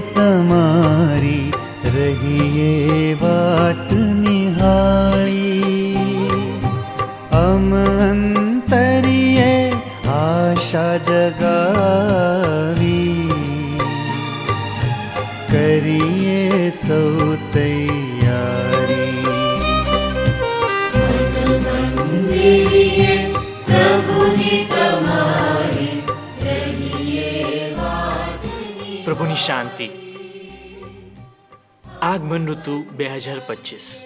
તમારી રહીએ વાટ નિહાળી. અમંતરીએ આશા જગાવી. કરીએ સૌ તૈયારી. પ્રભુની શાંતિ. આગમન ઋતુ બે હજાર પચીસ.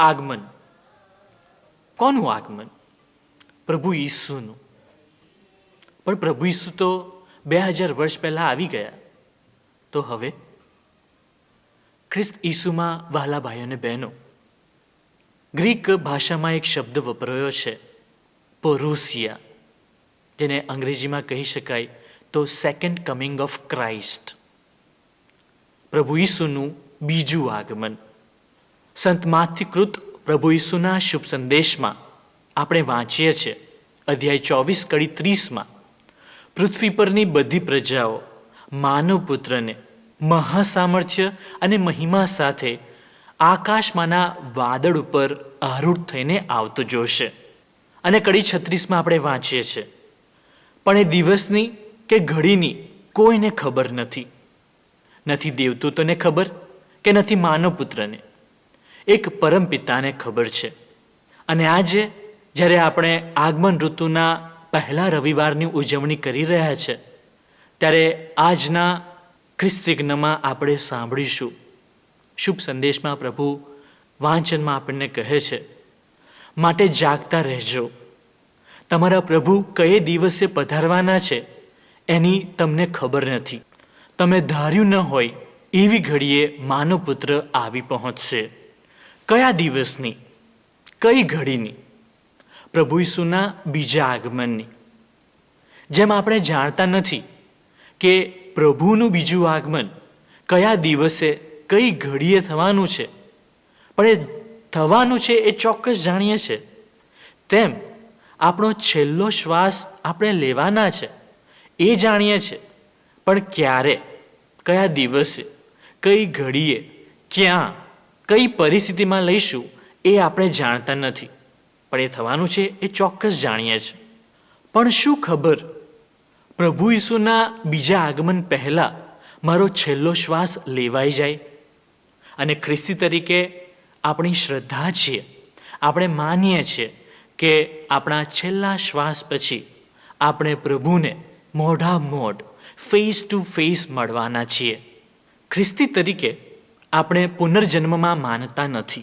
આગમન. કોનું આગમન? પ્રભુ ઈસુનું. પણ પ્રભુ ઈસુ તો બે હજાર વર્ષ પહેલાં આવી ગયા. તો હવે? ખ્રિસ્ત ઈસુમાં વહાલા ભાઈઓ અને બહેનો. ગ્રીક ભાષામાં એક શબ્દ વપરાયો છે, પોરુસિયા, જેને અંગ્રેજીમાં કહી શકાય તો સેકન્ડ કમિંગ ઓફ ક્રાઇસ્ટ પ્રભુ ઈસુનું બીજું આગમન. સંત માથિકૃત પ્રભુ ઈસુના શુભ સંદેશમાં આપણે વાંચીએ છીએ, અધ્યાય ચોવીસ કડી ત્રીસમાં, પૃથ્વી પરની બધી પ્રજાઓ માનવ પુત્રને મહાસામર્થ્ય અને મહિમા સાથે આકાશમાંના વાદળ ઉપર આરૂઢ થઈને આવતો જોશે. અને કડી છત્રીસમાં આપણે વાંચીએ છીએ, પણ એ દિવસની કે ઘડીની કોઈને ખબર નથી. નથી દેવદૂતોને ખબર કે નથી માનવ પુત્રને એક પરમ પિતાને ખબર છે. અને આજે જ્યારે આપણે આગમન ઋતુના પહેલા રવિવારની ઉજવણી કરી રહ્યા છે, ત્યારે આજના ખ્રિસ્તિગ્નમાં આપણે સાંભળીશું. શુભ સંદેશમાં પ્રભુ વાંચનમાં આપણને કહે છે, માટે જાગતા રહેજો. તમારા પ્રભુ કયે દિવસે પધારવાના છે? એની તમને ખબર નથી. તમે ધાર્યું ન હોય, એવી ઘડીએ માનવ પુત્ર આવી પહોંચશે. કયા દિવસની? કઈ ઘડીની? પ્રભુ ઈસુના બીજા આગમનની. જેમ આપણે જાણતા નથી કે પ્રભુનું બીજું આગમન કયા દિવસે, કઈ ઘડીએ થવાનું છે, પણ એ થવાનું છે એ ચોક્કસ જાણીએ છે. તેમ આપણો છેલ્લો શ્વાસ આપણે લેવાના છે. એ જાણીએ છીએ પણ ક્યારે? કયા દિવસે? કઈ ઘડીએ? ક્યાં? કઈ પરિસ્થિતિમાં લઈશું? એ આપણે જાણતા નથી. પણ એ થવાનું છે, એ ચોક્કસ જાણીએ છીએ પણ શું ખબર? પ્રભુ ઈસુના બીજા આગમન પહેલાં મારો છેલ્લો શ્વાસ લેવાઈ જાય. અને ખ્રિસ્તી તરીકે આપણી શ્રદ્ધા છીએ. આપણે માનીએ છીએ કે આપણા છેલ્લા શ્વાસ પછી આપણે પ્રભુને મોઢા મોઢ ફેસ ટુ ફેસ મળવાના છીએ. ખ્રિસ્તી તરીકે આપણે પુનર્જન્મમાં માનતા નથી.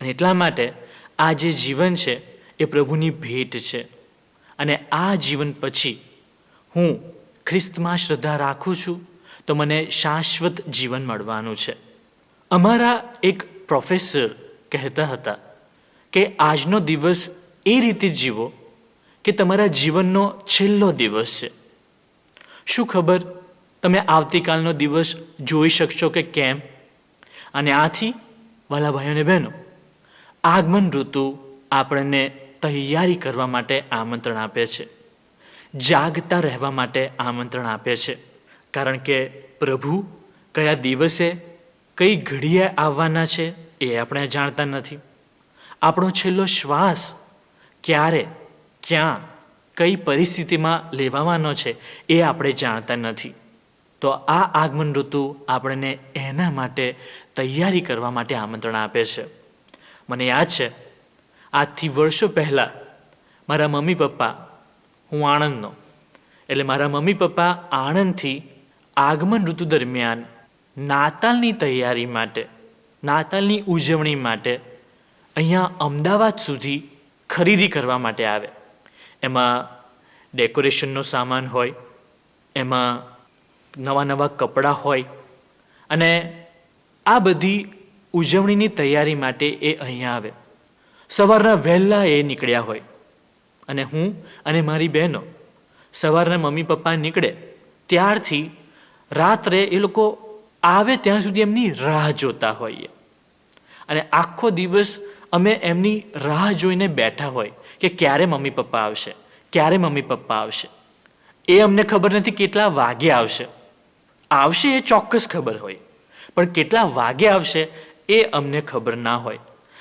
અને એટલા માટે આ જે જીવન છે એ પ્રભુની ભેટ છે. અને આ જીવન પછી હું ખ્રિસ્તમાં શ્રદ્ધા રાખું છું, તો મને શાશ્વત જીવન મળવાનું છે. અમારા એક પ્રોફેસર કહેતા હતા કે આજનો દિવસ એ રીતે જીવો કે તમારા જીવનનો છેલ્લો દિવસ છે. શું ખબર તમે આવતીકાલનો દિવસ જોઈ શકશો કે કેમ? અને આથી, વાલા ભાઈઓને બહેનો, આગમન ઋતુ આપણને તૈયારી કરવા માટે આમંત્રણ આપે છે. જાગતા રહેવા માટે આમંત્રણ આપે છે. કારણ કે પ્રભુ કયા દિવસે કઈ ઘડીએ આવવાના છે એ આપણે જાણતા નથી. આપણો છેલ્લો શ્વાસ ક્યારે, ક્યાં કઈ પરિસ્થિતિમાં લેવાવાનો છે એ આપણે જાણતા નથી. તો આ આગમન ઋતુ આપણને એના માટે તૈયારી કરવા માટે આમંત્રણ આપે છે. મને યાદ છે, આજથી વર્ષો પહેલાં મારા મમ્મી પપ્પા, હું આણંદનો, એટલે મારા મમ્મી પપ્પા આણંદથી આગમન ઋતુ દરમિયાન નાતાલની તૈયારી માટે, નાતાલની ઉજવણી માટે અહીંયા અમદાવાદ સુધી ખરીદી કરવા માટે આવે. એમાં ડેકોરેશનનો સામાન હોય, એમાં નવા નવા કપડાં હોય અને આ બધી ઉજવણીની તૈયારી માટે એ અહીંયા આવે. સવારના વહેલા એ નીકળ્યા હોય. અને હું અને મારી બહેનો સવારના મમ્મી પપ્પા નીકળે ત્યારથી રાત્રે એ લોકો આવે ત્યાં સુધી એમની રાહ જોતા હોઈએ. અને આખો દિવસ અમે એમની રાહ જોઈને બેઠા હોય. કે ક્યારે મમ્મી પપ્પા આવશે? ક્યારે મમ્મી પપ્પા આવશે? એ અમને ખબર નથી કેટલા વાગે આવશે. આવશે એ ચોક્કસ ખબર હોય. પણ કેટલા વાગે આવશે એ અમને ખબર ના હોય.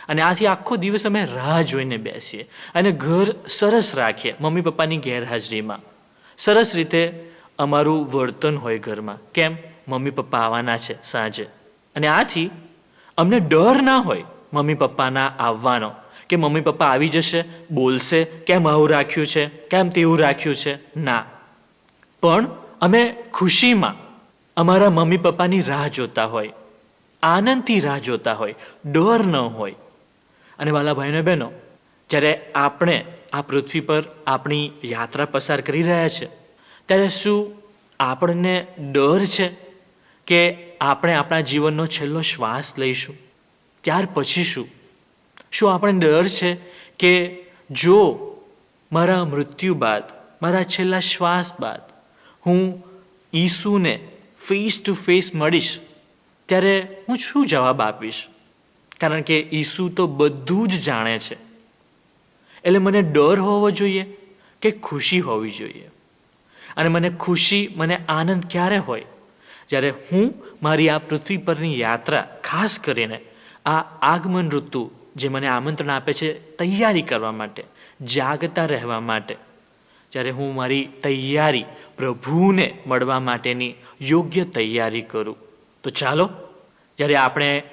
અને આથી આખો દિવસ અમે રાહ જોઈને બેસીએ. અને ઘર સરસ રાખીએ મમ્મી પપ્પાની ગેરહાજરીમાં. સરસ રીતે અમારું વર્તન હોય ઘરમાં. કેમ? મમ્મી પપ્પા આવવાના છે સાંજે. અને આથી અમને ડર ના હોય મમ્મી પપ્પાના આવવાનો. કે મમ્મી પપ્પા આવી જશે, બોલશે, કેમ આવું રાખ્યું છે, કેમ તેવું રાખ્યું છે? ના. પણ અમે ખુશીમાં અમારા મમ્મી પપ્પાની રાહ જોતા હોય, આનંદથી રાહ જોતા હોય, ડર ન હોય. અને વાલા ભાઈને બહેનો, જ્યારે આપણે આ પૃથ્વી પર આપણી યાત્રા પસાર કરી રહ્યા છે, ત્યારે શું આપણને ડર છે કે આપણે આપણા જીવનનો છેલ્લો શ્વાસ લઈશું? ત્યાર પછી શું? શું આપણને ડર છે કે જો મારા મૃત્યુ બાદ, મારા છેલ્લા શ્વાસ બાદ હું ઈસુને ફેસ ટુ ફેસ મળીશ, ત્યારે હું શું જવાબ આપીશ? કારણ કે ઈસુ તો બધું જ જાણે છે. એટલે મને ડર હોવો જોઈએ કે ખુશી હોવી જોઈએ? અને મને ખુશી, મને આનંદ ક્યારે હોય? જ્યારે હું મારી આ પૃથ્વી પરની યાત્રા ખાસ કરીને આ આગમન ઋતુ જે મને આમંત્રણ આપે છે તૈયારી કરવા માટે, જાગતા રહેવા માટે. જ્યારે હું મારી તૈયારી પ્રભુને મળવા માટેની યોગ્ય તૈયારી કરું. તો ચાલો, જ્યારે આપણે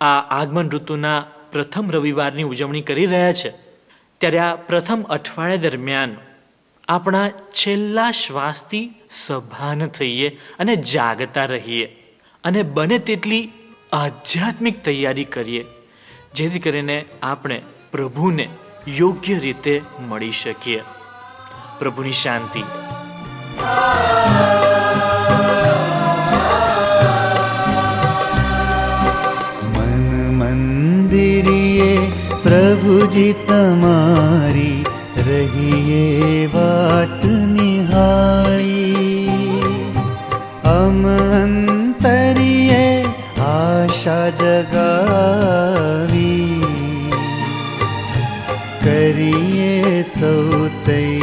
આ આગમન ઋતુના પ્રથમ રવિવારની ઉજવણી કરી રહ્યા છે, ત્યારે આ પ્રથમ અઠવાડિયા દરમિયાન આપણા છેલ્લા શ્વાસથી સભાન થઈએ અને જાગતા રહીએ અને બને તેટલી આધ્યાત્મિક તૈયારી કરીએ. જેથી કરીને આપણે પ્રભુને યોગ્ય રીતે મળી શકીએ. પ્રભુની શાંતિ. મંદિરીએ પ્રભુજી તમારી રહીએ વાટ નિહાળી. અમંતરીએ આશા જગાવી. કરીએ સૌ તૈયારી